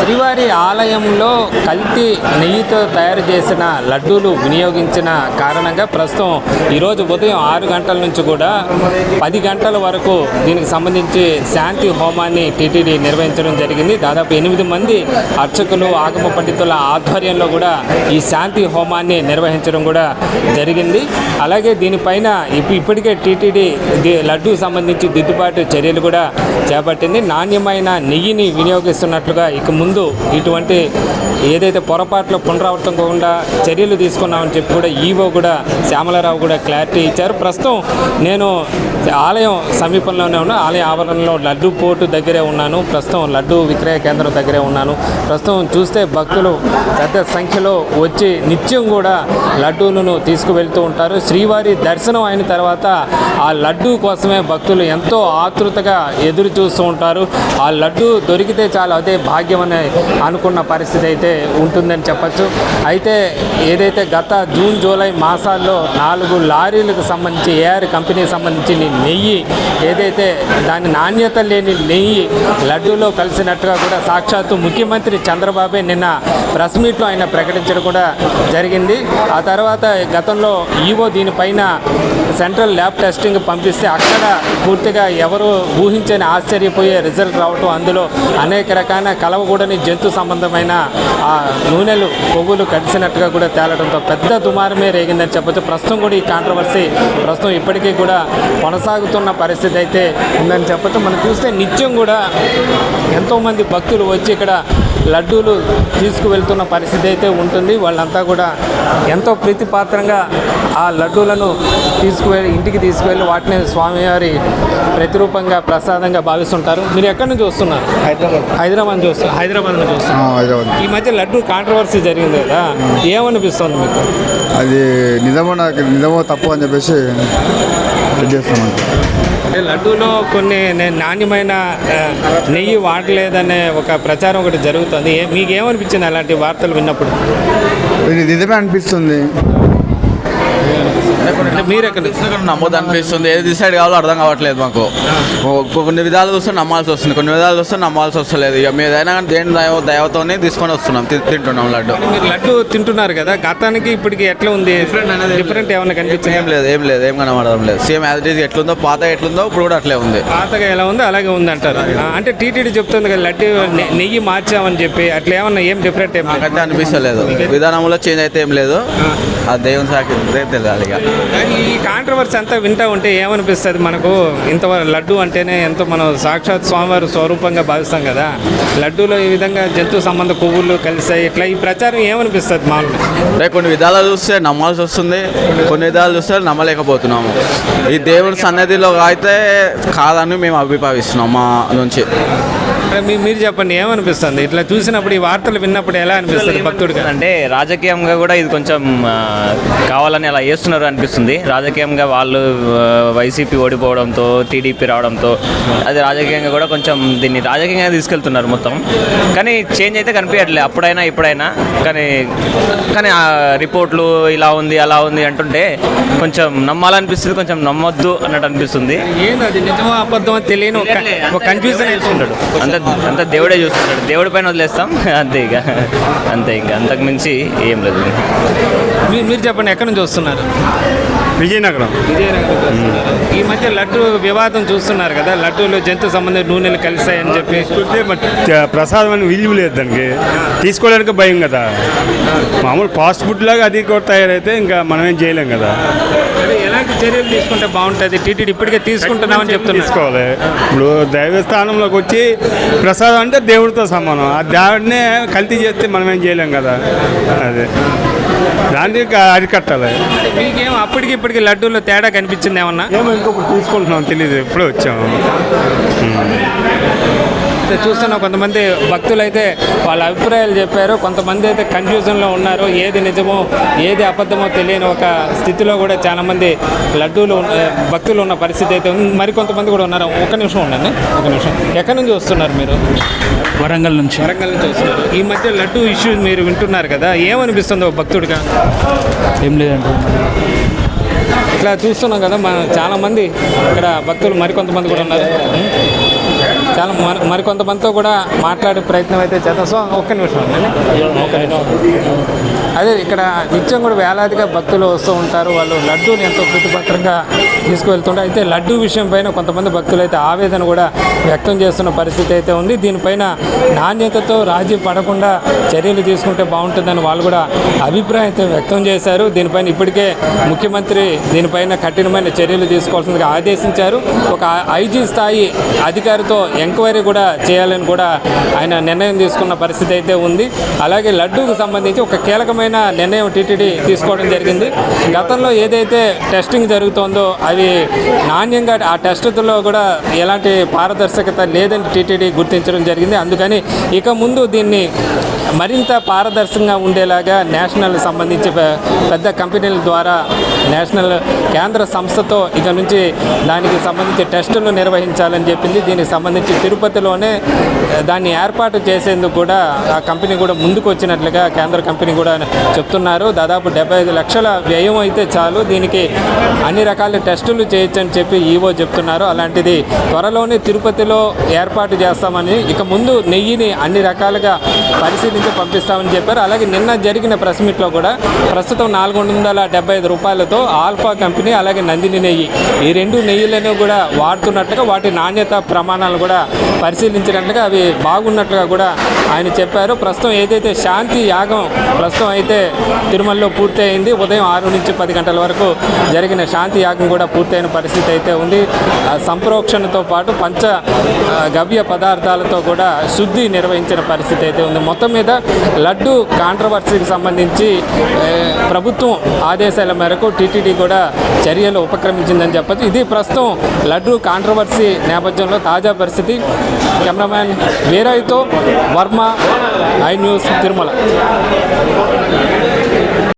శ్రీవారి ఆలయంలో కల్తీ నెయ్యితో తయారు చేసిన లడ్డూలు వినియోగించిన కారణంగా ప్రస్తుతం ఈరోజు ఉదయం ఆరు గంటల నుంచి కూడా పది గంటల వరకు దీనికి సంబంధించి శాంతి హోమాన్ని టీటీడీ నిర్వహించడం జరిగింది. దాదాపు ఎనిమిది మంది అర్చకులు ఆగమ పండితుల ఆధ్వర్యంలో కూడా ఈ శాంతి హోమాన్ని నిర్వహించడం కూడా జరిగింది. అలాగే దీనిపైన ఇప్పటికే టీటీడీ ది- సంబంధించి దిద్దుబాటు చర్యలు కూడా చేపట్టింది. నాణ్యమైన నెయ్యిని వినియోగిస్తున్నట్లుగా ఇక ముందు ముందు ఇటువంటి ఏదైతే పొరపాట్లు పునరావృతంకుండా చర్యలు తీసుకున్నామని చెప్పి కూడా ఈవో కూడా శ్యామలరావు కూడా క్లారిటీ ఇచ్చారు. ప్రస్తుతం నేను ఆలయం సమీపంలోనే ఉన్నా ఆలయ ఆవరణలో లడ్డు పోటు దగ్గరే ఉన్నాను. ప్రస్తుతం లడ్డు విక్రయ కేంద్రం దగ్గరే ఉన్నాను. ప్రస్తుతం చూస్తే భక్తులు పెద్ద సంఖ్యలో వచ్చి నిత్యం కూడా లడ్డూలను తీసుకువెళ్తూ ఉంటారు. శ్రీవారి దర్శనం అయిన తర్వాత ఆ లడ్డూ కోసమే భక్తులు ఎంతో ఆతృతగా ఎదురు చూస్తూ ఉంటారు. ఆ లడ్డు దొరికితే చాలు అదే భాగ్యం అనే అనుకున్న పరిస్థితి అయితే ఉంటుందని చెప్పచ్చు. అయితే ఏదైతే గత జూన్ జూలై మాసాల్లో నాలుగు లారీలకు సంబంధించి ఏఆర్ కంపెనీకి సంబంధించి నెయ్యి ఏదైతే దాని నాణ్యత లేని నెయ్యి లడ్డూలో కలిసినట్టుగా కూడా సాక్షాత్తు ముఖ్యమంత్రి చంద్రబాబే నిన్న ప్రెస్ మీట్లో ఆయన ప్రకటించడం కూడా జరిగింది. ఆ తర్వాత గతంలో ఈవో దీనిపైన సెంట్రల్ ల్యాబ్ టెస్టింగ్ పంపిస్తే అక్కడ పూర్తిగా ఎవరు ఊహించని ఆశ్చర్యపోయే రిజల్ట్ రావటం అందులో అనేక రకాల కలవకూడని జంతు సంబంధమైన ఆ నూనెలు పొగులు కలిసినట్టుగా కూడా తేలడంతో పెద్ద దుమారమే రేగిందని చెప్పొచ్చు. ప్రస్తుతం కూడా ఈ కాంట్రవర్సీ ప్రస్తుతం ఇప్పటికీ కూడా కొనసాగుతున్న పరిస్థితి అయితే ఉందని చెప్పొచ్చు. మనం చూస్తే నిత్యం కూడా ఎంతోమంది భక్తులు వచ్చి ఇక్కడ లడ్డూలు తీసుకువెళ్తున్న పరిస్థితి అయితే ఉంటుంది. వాళ్ళంతా కూడా ఎంతో ప్రీతిపాత్రంగా ఆ లడ్డూలను తీసుకువెళ్ళి ఇంటికి తీసుకువెళ్ళి వాటిని స్వామివారి ప్రతిరూపంగా ప్రసాదంగా భావిస్తుంటారు. మీరు ఎక్కడి నుంచి వస్తున్నారు? హైదరాబాద్. హైదరాబాద్ చూస్తారు హైదరాబాద్ నుంచి వస్తున్నారు. హైదరాబాద్ ఈ మధ్య లడ్డు కాంట్రవర్సీ జరిగింది కదా. ఏమనిపిస్తుంది మీకు? అది నిజమో నాకు నిజమో తప్పు అని చెప్పేసి అంటే లడ్డూలో కొన్ని నే- నాణ్యమైన నెయ్యి వాడలేదనే ఒక ప్రచారం ఒకటి జరుగుతుంది. మీకు ఏమనిపించింది అలాంటి వార్తలు విన్నప్పుడు? నిజమే అనిపిస్తుంది. అంటే మీరు ఎక్కడ నమ్మొద్దు అనిపిస్తుంది. ఏది డిసైడ్ కావాలో అర్థం కావట్లేదు మాకు. కొన్ని విధాలు చూస్తే నమ్మాల్సి వస్తుంది. కొన్ని విధాలు చూస్తే నమ్మాల్సి వస్తలేదు. ఇక మీద అయినా కానీ దేని దైవ దైవతోనే తీసుకొని వస్తున్నాం. తింటున్నాం లడ్డు. లడ్డు తింటున్నారు కదా గతానికి ఇప్పటికి ఎట్లా ఉంది? డిఫరెంట్ ఏమైనా కనిపించింది? ఏం లేదు ఏం లేదు ఏం కనబడడం లేదు. సేమ్ యాజ్ ఇట్ ఈజ్ ఎట్లుందో పాత ఎట్లుందో ఇప్పుడు కూడా అట్లే ఉంది. పాతగా ఎలా ఉందో అలాగే ఉంది అంటారు అంటే టీటీడీ చెప్తుంది కదా లడ్డు నెయ్యి మార్చామని చెప్పి అట్లా ఏమన్నా ఏం డిఫరెంట్ ఏం లేదు. నాకైతే అనిపిస్తలేదు. విధానంలో చేంజ్ అయితే ఏం లేదు. ఆ. దేవుని సాకి తెలియాలి ఇక. ఈ కాంట్రవర్సీ అంతా వింటా ఉంటే ఏమనిపిస్తుంది మనకు? ఇంతవరకు లడ్డు అంటేనే ఎంతో మనం సాక్షాత్ స్వామివారి స్వరూపంగా భావిస్తాం కదా. లడ్డూలో ఈ విధంగా జంతు సంబంధ కొవ్వులు కలిసాయి. ఇట్లా ఈ ప్రచారం ఏమనిపిస్తుంది మామూలు అంటే కొన్ని విధాలు చూస్తే నమ్మాల్సి వస్తుంది కొన్ని విధాలు చూస్తే నమ్మలేకపోతున్నాము. ఈ దేవుని సన్నిధిలో అయితే కాదని మేము అభిప్రాయిస్తున్నాం మా నుంచి. మీరు చెప్పండి ఏమనిపిస్తుంది? ఇట్లా చూసినప్పుడు ఈ వార్తలు విన్నప్పుడు ఎలా అనిపిస్తుంది భక్తుడిగా? అంటే రాజకీయంగా కూడా ఇది కొంచెం కావాలని అలా చేస్తున్నారు అనిపిస్తుంది. రాజకీయంగా వాళ్ళు వైసీపీ ఓడిపోవడంతో టీడీపీ రావడంతో అది రాజకీయంగా కూడా కొంచెం దీన్ని రాజకీయంగా తీసుకెళ్తున్నారు మొత్తం. కానీ చేంజ్ అయితే కనిపించట్లేదు అప్పుడైనా ఇప్పుడైనా. కానీ కానీ ఆ రిపోర్ట్లు ఇలా ఉంది అలా ఉంది అంటుంటే కొంచెం నమ్మాలనిపిస్తుంది కొంచెం నమ్మొద్దు అన్నట్టు అనిపిస్తుంది. ఏంది అది నిజమో అబద్ధమో తెలియని ఒక కన్ఫ్యూజన్ అంత అంత దేవుడే చూస్తుంటాడు దేవుడి పైన వదిలేస్తాం. అంతే ఇక. అంతే ఇక. అంతకు మించి ఏం లేదు. మీరు మీరు చెప్పండి ఎక్కడి నుంచి వస్తున్నారు? విజయనగరం. విజయనగరం. ఈ మధ్య లడ్డు వివాదం చూస్తున్నారు కదా. లడ్డూలో జంతు సంబంధ నూనెలు కలిసాయని చెప్పి. చూస్తే మరి చ- ప్రసాదం అని విలువ లేదు దానికి. తీసుకోవడానికి భయం కదా. మామూలు ఫాస్ట్ ఫుడ్ లాగా అది కూడా తయారైతే ఇంకా మనం ఏం చేయలేం కదా. అదే ఎలాంటి చర్యలు తీసుకుంటే బాగుంటుంది? టీటీడీ ఇప్పటికే తీసుకుంటున్నామని చెప్తున్నారు. తీసుకోవాలి. ఇప్పుడు దైవస్థానంలోకి వచ్చి ప్రసాదం అంటే దేవుడితో సమానం. ఆ దేవుడినే కల్తీ చేస్తే మనం ఏం చేయలేం కదా? అదే. దాన్ని అరికట్టాలి. మీకేం అప్పటికి ఇప్పటికి లడ్డూలో తేడా కనిపించింది ఏమన్నా? ఏమో ఇంకొకటి తీసుకుంటున్నాం తెలియదు ఎప్పుడే వచ్చాము. చూస్తున్న కొంతమంది భక్తులు అయితే వాళ్ళ అభిప్రాయాలు చెప్పారు. కొంతమంది అయితే కన్ఫ్యూజన్లో ఉన్నారు. ఏది నిజమో ఏది అబద్ధమో తెలియని ఒక స్థితిలో కూడా చాలామంది లడ్డూలు భక్తులు ఉన్న పరిస్థితి అయితే ఉంది. మరికొంతమంది కూడా ఉన్నారు. ఒక నిమిషం ఉండండి. ఒక నిమిషం. ఎక్కడి నుంచి వస్తున్నారు మీరు? వరంగల్ నుంచి. వరంగల్ నుంచి వస్తున్నారు. ఈ మధ్య లడ్డు ఇష్యూ మీరు వింటున్నారు కదా. ఏమనిపిస్తుందో ఒక భక్తుడిగా ఏం లేదంటే ఇట్లా చూస్తున్నాం కదా మన చాలా మంది ఇక్కడ భక్తులు మరికొంతమంది కూడా ఉన్నారు. చాలా మరి మరికొంతమందితో కూడా మాట్లాడే ప్రయత్నం అయితే చేద్దాం. సో ఒక్క నిమిషం అదే ఇక్కడ నిత్యం కూడా వేలాదిగా భక్తులు వస్తూ ఉంటారు. వాళ్ళు లడ్డూని ఎంతో ప్రతిపత్రంగా తీసుకువెళ్తుంటారు. అయితే లడ్డూ విషయం పైన కొంతమంది భక్తులు అయితే ఆవేదన కూడా వ్యక్తం చేస్తున్న పరిస్థితి అయితే ఉంది. దీనిపైన నాణ్యతతో రాజీ పడకుండా చర్యలు తీసుకుంటే బాగుంటుందని వాళ్ళు కూడా అభిప్రాయం అయితే వ్యక్తం చేశారు. దీనిపైన ఇప్పటికే ముఖ్యమంత్రి దీనిపైన కఠినమైన చర్యలు తీసుకోవాల్సిందిగా ఆదేశించారు. ఒక ఐజీ స్థాయి అధికారితో ఎంక్వైరీ కూడా చేయాలని కూడా ఆయన నిర్ణయం తీసుకున్న పరిస్థితి అయితే ఉంది. అలాగే లడ్డూకు సంబంధించి ఒక కీలకమైన నిర్ణయం టీటీడీ తీసుకోవడం జరిగింది. గతంలో ఏదైతే టెస్టింగ్ జరుగుతోందో అవి నాణ్యంగా ఆ టెస్టుల్లో కూడా ఎలాంటి పారదర్శకత లేదని టీటీడీ గుర్తించడం జరిగింది. అందుకని ఇక ముందు దీన్ని మరింత పారదర్శకంగా ఉండేలాగా నేషనల్ సంబంధించి పెద్ద కంపెనీల ద్వారా నేషనల్ కేంద్ర సంస్థతో ఇక నుంచి దానికి సంబంధించి టెస్టులు నిర్వహించాలని చెప్పింది. దీనికి సంబంధించి తిరుపతిలోనే దాన్ని ఏర్పాటు చేసేందుకు కూడా ఆ కంపెనీ కూడా ముందుకు వచ్చినట్లుగా కేంద్ర కంపెనీ కూడా చెప్తున్నారు. దాదాపు డెబ్బై ఐదు లక్షల వ్యయం అయితే చాలు. దీనికి అన్ని రకాల టెస్టులు చేయొచ్చని చెప్పి ఈవో చెప్తున్నారు. అలాంటిది త్వరలోనే తిరుపతిలో ఏర్పాటు చేస్తామని ఇక ముందు నెయ్యిని అన్ని రకాలుగా పరిశీలించి పంపిస్తామని చెప్పారు. అలాగే నిన్న జరిగిన ప్రెస్ మీట్లో కూడా ప్రస్తుతం నాలుగు వందల డెబ్బై ఐదు రూపాయలతో ఆల్ఫా కంపెనీ అలాగే నందిని నెయ్యి. ఈ రెండు నెయ్యిలను కూడా వాడుతున్నట్లుగా వాటి నాణ్యత ప్రమాణాలు కూడా పరిశీలించినట్లుగా అవి బాగున్నట్లుగా కూడా ఆయన చెప్పారు. ప్రస్తుతం ఏదైతే శాంతి యాగం ప్రస్తుతం అయితే తిరుమలలో పూర్తయింది ఉదయం ఆరు నుంచి పది గంటల వరకు జరిగిన శాంతి యాగం కూడా పూర్తయిన పరిస్థితి అయితే ఉంది. సంప్రోక్షణతో పాటు పంచ గవ్య పదార్థాలతో కూడా శుద్ధి నిర్వహించిన పరిస్థితి అయితే ఉంది. మొత్తం మీద లడ్డు కాంట్రవర్సీకి సంబంధించి ప్రభుత్వం ఆదేశాల మేరకు టీటీడీ కూడా చర్యలు ఉపక్రమించిందని చెప్పచ్చు. ఇది ప్రస్తుతం లడ్డు కాంట్రవర్సీ నేపథ్యంలో తాజా పరిస్థితి. కెమెరామ్యాన్ వీరయ్యతో వర్మ ఐ న్యూస్ తిరుమల.